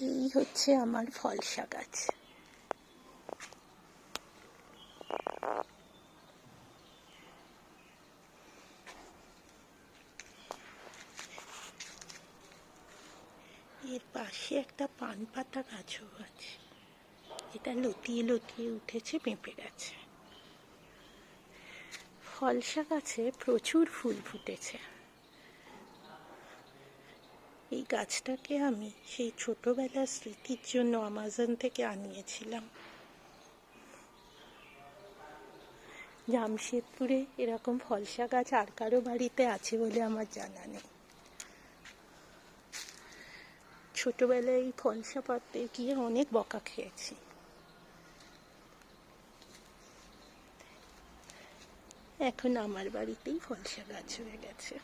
এই হচ্ছে আমার ফলসা গাছ এর পাশে একটা পান পাতা গাছও আছে। এটা লতিয়ে লতিয়ে উঠেছে, পেঁপে গাছে। ফলসা গাছে প্রচুর ফুল ফুটেছে। এই গাছটাকে আমি সেই ছোটবেলার স্মৃতির জন্য আমাজন থেকে আনিয়েছিলাম। জামশেদপুরে এরকম ফলসা গাছ আর কারও বাড়িতে আছে বলে আমার জানা নেই। ছোটবেলায় এই ফলসা পাতে গিয়ে অনেক বকা খেয়েছি। এখন আমার বাড়িতেই ফলসা গাছ হয়ে গেছে।